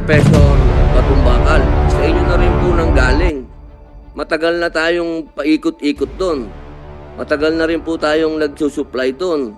Professor Batumbakal. Sa inyo na rin po nang galing. Matagal na tayong paikot-ikot doon. Matagal na rin po tayong nagsusupply doon.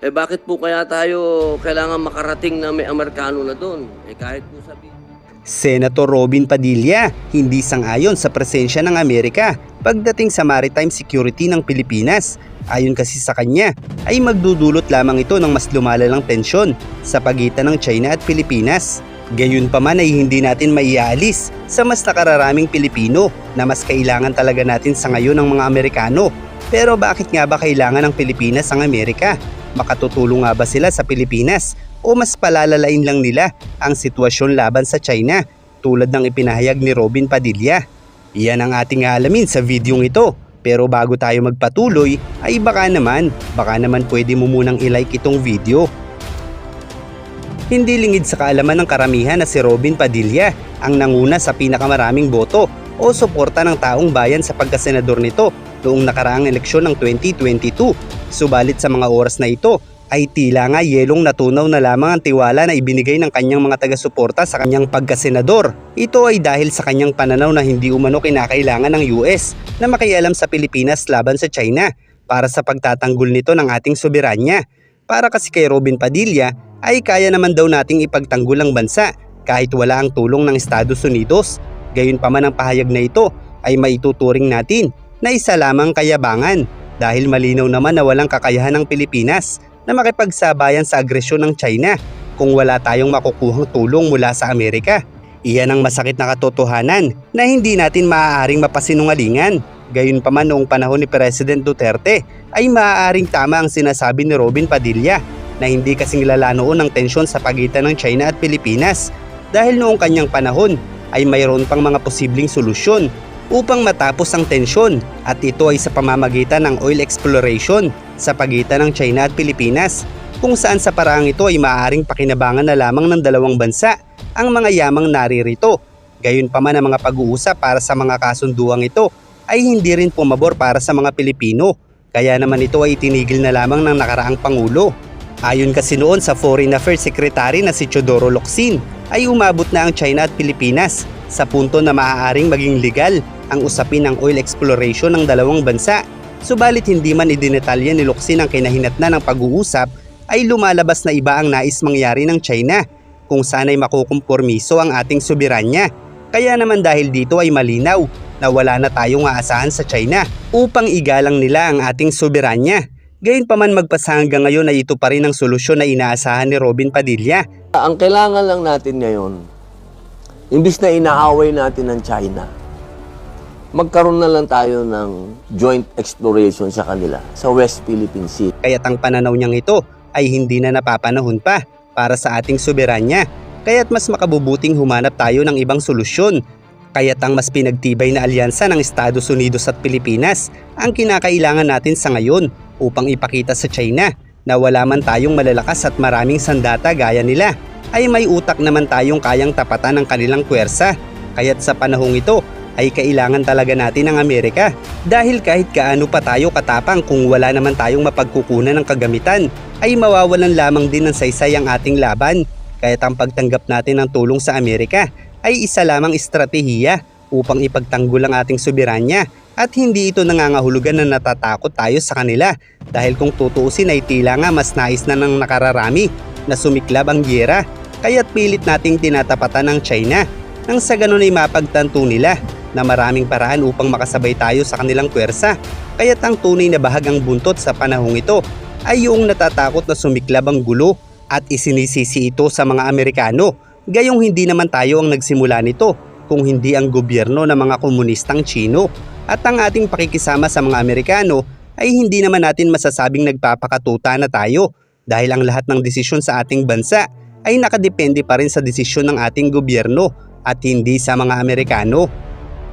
Eh bakit po kaya tayo kailangan makarating na may Amerikano na doon? Eh kahit po sabihin... Senator Robin Padilla hindi sang-ayon sa presensya ng Amerika pagdating sa maritime security ng Pilipinas. Ayon kasi sa kanya ay magdudulot lamang ito ng mas lumalalang tensyon sa pagitan ng China at Pilipinas. Gayunpaman ay hindi natin maiaalis sa mas nakararaming Pilipino na mas kailangan talaga natin sa ngayon ng mga Amerikano. Pero bakit nga ba kailangan ng Pilipinas ang Amerika? Makatutulong nga ba sila sa Pilipinas o mas palalalain lang nila ang sitwasyon laban sa China tulad ng ipinahayag ni Robin Padilla. Iyan ang ating alamin sa videong ito. Pero bago tayo magpatuloy ay baka naman, baka naman pwede mo munang ilike itong video. Hindi lingid sa kaalaman ng karamihan na si Robin Padilla ang nanguna sa pinakamaraming boto o suporta ng taong bayan sa pagkasenador nito noong nakaraang eleksyon ng 2022. Subalit sa mga oras na ito ay tila nga yelong natunaw na lamang ang tiwala na ibinigay ng kanyang mga taga-suporta sa kanyang pagkasenador. Ito ay dahil sa kanyang pananaw na hindi umano kinakailangan ng US na makialam sa Pilipinas laban sa China para sa pagtatanggol nito ng ating soberanya. Para kasi kay Robin Padilla ay kaya naman daw nating ipagtanggol ang bansa kahit wala ang tulong ng Estados Unidos. Gayunpaman ang pahayag na ito ay maituturing natin na isa lamang kayabangan dahil malinaw naman na walang kakayahan ng Pilipinas na makipagsabayan sa agresyon ng China kung wala tayong makukuhang tulong mula sa Amerika. Iyan ang masakit na katotohanan na hindi natin maaaring mapasinungalingan. Gayunpaman noong panahon ni President Duterte ay maaaring tama ang sinasabi ni Robin Padilla na hindi kasing lala noon ang tensyon sa pagitan ng China at Pilipinas dahil noong kanyang panahon ay mayroon pang mga posibleng solusyon upang matapos ang tensyon at ito ay sa pamamagitan ng oil exploration sa pagitan ng China at Pilipinas kung saan sa paraang ito ay maaaring pakinabangan na lamang ng dalawang bansa ang mga yamang naririto. Gayunpaman ang mga pag-uusap para sa mga kasunduang ito ay hindi rin pumabor para sa mga Pilipino kaya naman ito ay itinigil na lamang ng nakaraang Pangulo. Ayon kasi noon sa Foreign Affairs Secretary na si Chodoro Locsin ay umabot na ang China at Pilipinas sa punto na maaaring maging legal ang usapin ng oil exploration ng dalawang bansa. Subalit hindi man idinetalya ni Locsin ang kinahinatnan ng pag-uusap ay lumalabas na iba ang nais mangyari ng China kung sana'y makukumpormiso ang ating soberanya. Kaya naman dahil dito ay malinaw na wala na tayong aasahan sa China upang igalang nila ang ating soberanya. Gayunpaman magpasa hanggang ngayon ay ito pa rin ang solusyon na inaasahan ni Robin Padilla. Ang kailangan lang natin ngayon, imbis na inaaway natin ng China, magkaroon na lang tayo ng joint exploration sa kanila sa West Philippine Sea. Kaya't ang pananaw niyang ito ay hindi na napapanahon pa para sa ating soberanya. Kaya't mas makabubuting humanap tayo ng ibang solusyon. Kaya't ang mas pinagtibay na alyansa ng Estados Unidos at Pilipinas ang kinakailangan natin sa ngayon upang ipakita sa China na wala man tayong malalakas at maraming sandata gaya nila ay may utak naman tayong kayang tapatan ng kanilang puwersa. Kaya't sa panahong ito ay kailangan talaga natin ng Amerika dahil kahit kaano pa tayo katapang kung wala naman tayong mapagkukunan ng kagamitan ay mawawalan lamang din ng saysay ang ating laban. Kaya't ang pagtanggap natin ng tulong sa Amerika ay isa lamang estratehiya upang ipagtanggol ang ating soberanya at hindi ito nangangahulugan na natatakot tayo sa kanila. Dahil kung tutuusin ay tila nga mas nais na ng nakararami na sumiklab ang giyera kaya't pilit nating tinatapatan ng China. Nang sa ganun ay mapagtanto nila na maraming paraan upang makasabay tayo sa kanilang puwersa kaya't ang tunay na bahagang buntot sa panahong ito ay yung natatakot na sumiklab ang gulo at isinisisi ito sa mga Amerikano gayong hindi naman tayo ang nagsimula nito kung hindi ang gobyerno ng mga komunistang Chino at ang ating pakikisama sa mga Amerikano ay hindi naman natin masasabing nagpapakatuta na tayo dahil ang lahat ng desisyon sa ating bansa ay nakadepende pa rin sa desisyon ng ating gobyerno at hindi sa mga Amerikano.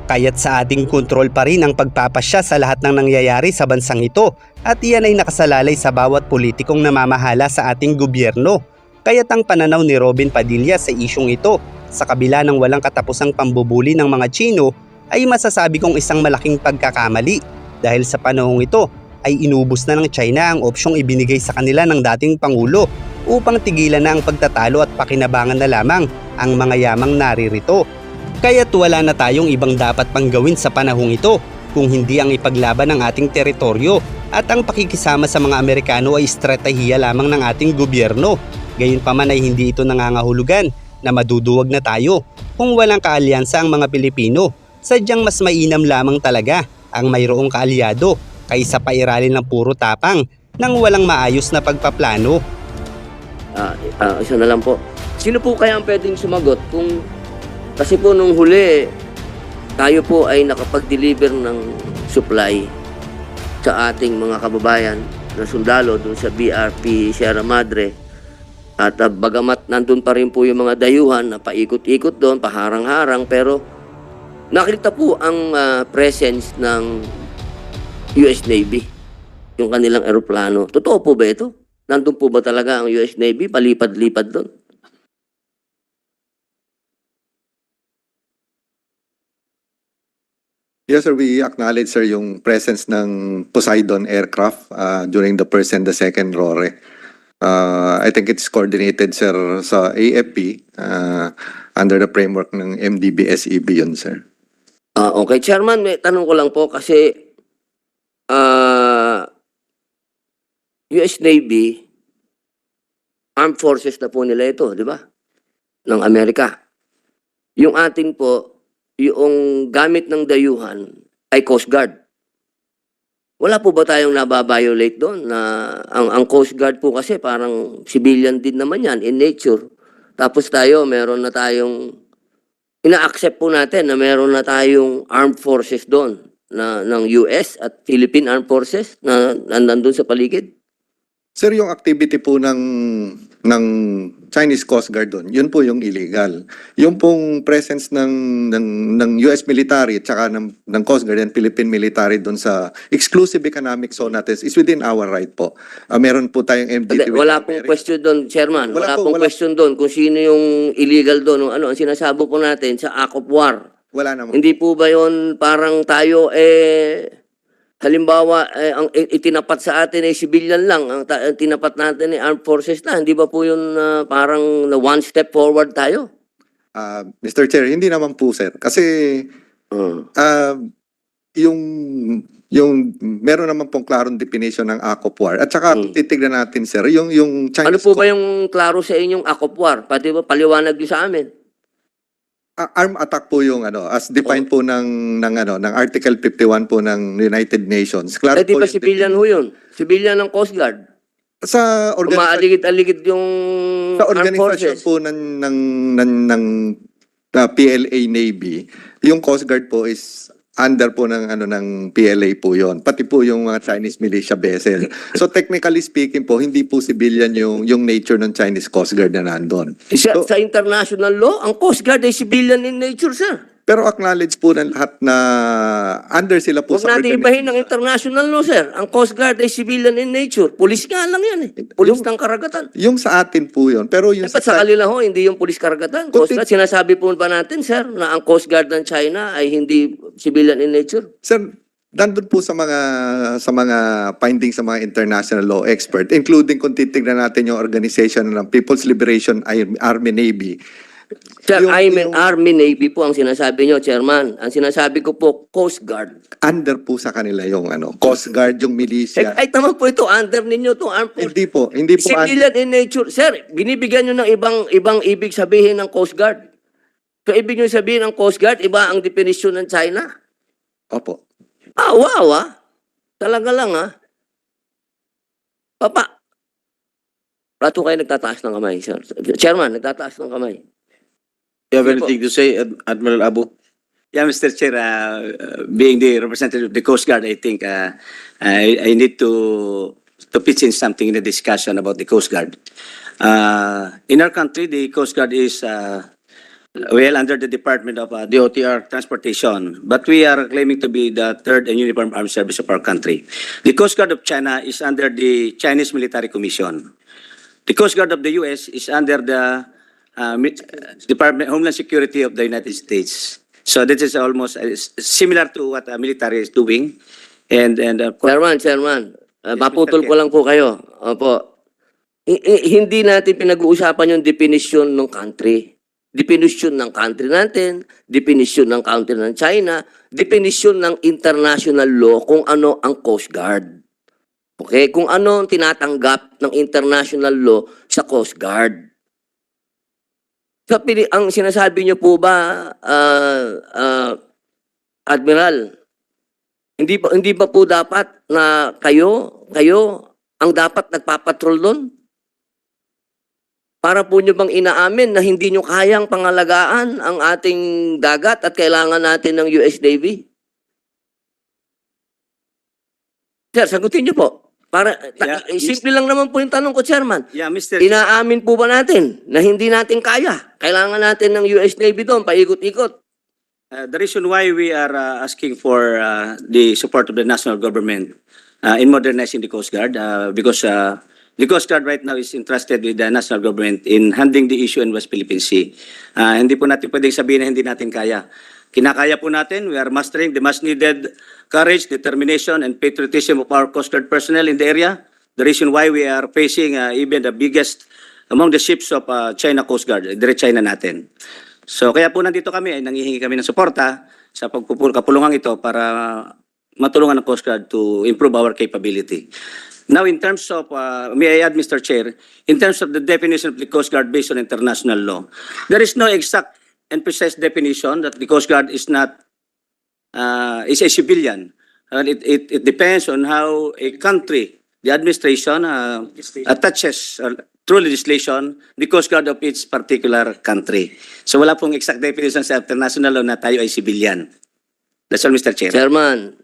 Kaya't sa ating kontrol pa rin ang pagpapasya sa lahat ng nangyayari sa bansang ito at iyan ay nakasalalay sa bawat politikong namamahala sa ating gobyerno. Kaya't ang pananaw ni Robin Padilla sa isyong ito sa kabila ng walang katapusang pambubuli ng mga Chino ay masasabi kong isang malaking pagkakamali dahil sa panahong ito ay inubos na ng China ang opsyong ibinigay sa kanila ng dating Pangulo upang tigilan na ang pagtatalo at pakinabangan na lamang ang mga yamang naririto. Kaya't wala na tayong ibang dapat pang gawin sa panahong ito kung hindi ang ipaglaban ng ating teritoryo at ang pakikisama sa mga Amerikano ay estratehiya lamang ng ating gobyerno. Gayunpaman ay hindi ito nangangahulugan na maduduwag na tayo kung walang kaalyansa ang mga Pilipino. Sadyang mas mainam lamang talaga ang mayroong kaalyado kaysa pairalin ng puro tapang nang walang maayos na pagpaplano. Ah, ah, isa na lang po. Sino po kaya ang pwedeng sumagot kung kasi po nung huli tayo po ay nakapag-deliver ng supply sa ating mga kababayan na sundalo dun sa BRP Sierra Madre. At ah, bagamat nandun pa rin po yung mga dayuhan na paikot-ikot doon, paharang-harang, pero nakita po ang ah, presence ng US Navy, yung kanilang eroplano. Totoo po ba ito? Nandun po ba talaga ang US Navy? Palipad-lipad doon. Yes, sir. We acknowledge, sir, yung presence ng Poseidon aircraft uh, during the first and the second RORE. Uh, I think it's coordinated, sir, sa AFP uh, under the framework ng MDBSEB E yun, sir. Ah, okay, Chairman, may tanong ko lang po kasi ah US Navy, armed forces na po nila ito, di ba? Ng Amerika. Yung atin po, yung gamit ng dayuhan ay Coast Guard. Wala po ba tayong nababiolate doon na ang, ang Coast Guard po kasi parang civilian din naman yan in nature. Tapos tayo, meron na tayong ina-accept po natin na meron na tayong armed forces doon na ng US at Philippine Armed Forces na, na nandun sa paligid. Sir, yung activity po ng ng Chinese Coast Guard doon, yun po yung illegal. Yung pong presence ng ng, ng US military at saka ng, ng Coast Guard and Philippine military doon sa exclusive economic zone natin is within our right po. Ah, meron po tayong Hindi, MDT. wala pong question doon, Chairman. Wala Wala, po, pong wala. question doon kung sino yung illegal doon. Ano, ang sinasabo po natin sa Act of War. Wala naman. Hindi po ba yon parang tayo eh halimbawa eh, ang itinapat sa atin ay civilian lang ang, ta- ang tinapat natin ay armed forces na hindi ba po yun ah, parang na one step forward tayo? Ah, Mr. Chair, hindi naman po, sir. Kasi Uh, Ah, yung yung meron naman pong klarong definition ng Act of War. At saka Hmm. titignan natin sir, yung yung ano Chinese po ba yung klaro sa inyong Act of War? Pati ba paliwanag niyo sa amin? Arm attack po yung ano as defined po ng ng ano ng Article 51 po ng United Nations. Klaro Eh di po ba civilian ho yun? Civilian ng Coast Guard. sa Umaaligid-aligid yung sa forces. po ng ng ng, ng ah, PLA Navy, yung Coast Guard po is under po ng ano ng PLA po yon pati po yung mga Chinese militia vessel so technically speaking po hindi po civilian yung yung nature ng Chinese Coast Guard na nandun Sa, So- sa international law, ang Coast Guard ay civilian in nature, sir. pero acknowledge po ng lahat na under sila po Huwag sa natin ibahin ng international law, sir. Ang Coast Guard ay civilian in nature. Pulis nga lang yan eh. Pulis ng karagatan. yung sa atin po yon pero yung Eh, ba't sa kanila ho, hindi yung pulis karagatan. Coast Guard, sinasabi po ba natin, sir, na ang Coast Guard ng China ay hindi civilian in nature? Sir, nandun po sa mga sa mga findings sa mga international law expert, including kung titignan natin yung organization ng People's Liberation Army Navy. Sir, Yung- I'm an yung- Army Navy po ang sinasabi nyo, Chairman. Ang sinasabi ko po, Coast Guard. Under po sa kanila yung ano, Coast Guard, yung Eh, militia. kahit naman po ito, under ninyo to armed forces. Hindi po, hindi po. Civilian in nature. Sir, binibigyan nyo ng ibang ibang ibig sabihin ng Coast Guard. So, ibig nyo sabihin ng Coast Guard, iba ang definition ng China? Opo. Ah, wow ah. Talaga lang ah. Papa. Rato kayo nagtataas ng kamay, sir. Chairman, nagtataas ng kamay. You have anything to say, Ad- Admiral Abu? Yeah, Mr. Chair, uh, uh, being the representative of the Coast Guard, I think uh, I, I need to to pitch in something in the discussion about the Coast Guard. Uh, in our country, the Coast Guard is uh, well under the Department of uh, DOTR Transportation, but we are claiming to be the third and uniform armed service of our country. The Coast Guard of China is under the Chinese Military Commission. The Coast Guard of the U.S. is under the uh, uh, Department Homeland Security of the United States. So this is almost uh, similar to what the military is doing. And, and uh, Chairman, Chairman, uh, Yes, maputol ko lang po kayo. Opo. I- i- hindi natin pinag-uusapan yung definition ng country. Definition ng country natin, definition ng country ng China, definition ng international law kung ano ang Coast Guard. Okay? Kung ano ang tinatanggap ng international law sa Coast Guard. Sa pili, ang sinasabi niyo po ba, ah, ah, Admiral, hindi ba hindi ba po dapat na kayo kayo ang dapat nagpapatrol doon? Para po nyo bang inaamin na hindi nyo kayang pangalagaan ang ating dagat at kailangan natin ng US Navy? Sir, sagutin nyo po. Para, ta- Yeah, eh, simple lang naman po yung tanong ko, Chairman. Yeah, Mr. Inaamin po ba natin na hindi natin kaya? Kailangan natin ng US Navy doon, paikot-ikot. Uh, the reason why we are uh, asking for uh, the support of the national government uh, in modernizing the Coast Guard, uh, because uh, the Coast Guard right now is entrusted with the national government in handling the issue in West Philippine Sea. Uh, hindi po natin pwedeng sabihin na hindi natin kaya. Kinakaya po natin. We are mastering the much needed courage, determination, and patriotism of our Coast Guard personnel in the area. The reason why we are facing uh, even the biggest among the ships of uh, China Coast Guard, dire China natin. So kaya po nandito kami ay nangihingi kami ng suporta sa pagpupul kapulungan ito para matulungan ng Coast Guard to improve our capability. Now in terms of, uh, may I add Mr. Chair, in terms of the definition of the Coast Guard based on international law, there is no exact and precise definition that the Coast Guard is not, uh, is a civilian. And it, it, it depends on how a country, the administration, uh, attaches uh, through legislation the Coast Guard of its particular country. So wala pong exact definition sa international law na tayo ay civilian. That's all, Mr. Chair. Chairman,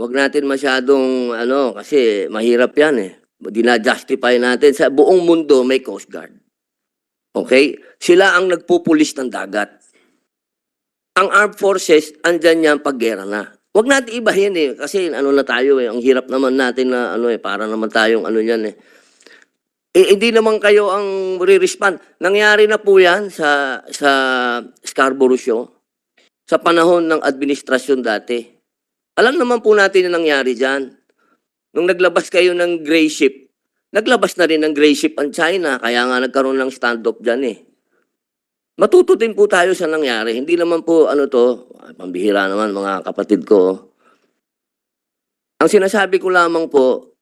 wag natin masyadong, ano, kasi mahirap yan eh. Dina-justify natin sa buong mundo may Coast Guard. Okay? Sila ang nagpupulis ng dagat. Ang armed forces, andyan yan pag gera na. Wag natin ibahin eh, kasi ano na tayo eh, ang hirap naman natin na ano eh, para naman tayong ano yan eh. Eh, hindi naman kayo ang re-respond. Nangyari na po yan sa, sa Scarborough Show sa panahon ng administrasyon dati. Alam naman po natin yung nangyari dyan. Nung naglabas kayo ng gray ship, naglabas na rin ng gray ship ang China, kaya nga nagkaroon ng standoff dyan eh. Matuto din po tayo sa nangyari. Hindi naman po ano to, pambihira naman mga kapatid ko. Ang sinasabi ko lamang po,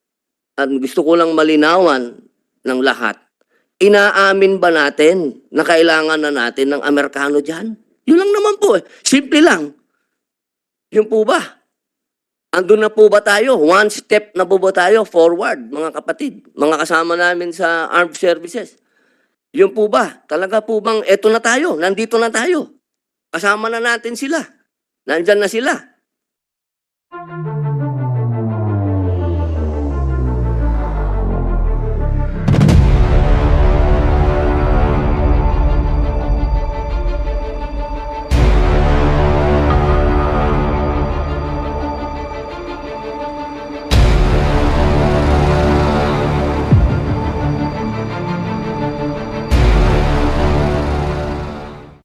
at gusto ko lang malinawan ng lahat, inaamin ba natin na kailangan na natin ng Amerikano dyan? Yun lang naman po eh. Simple lang. Yun po ba? Andun na po ba tayo? One step na po ba tayo forward, mga kapatid? Mga kasama namin sa armed services. Yun po ba? Talaga po bang eto na tayo? Nandito na tayo. Kasama na natin sila. Nandyan na sila.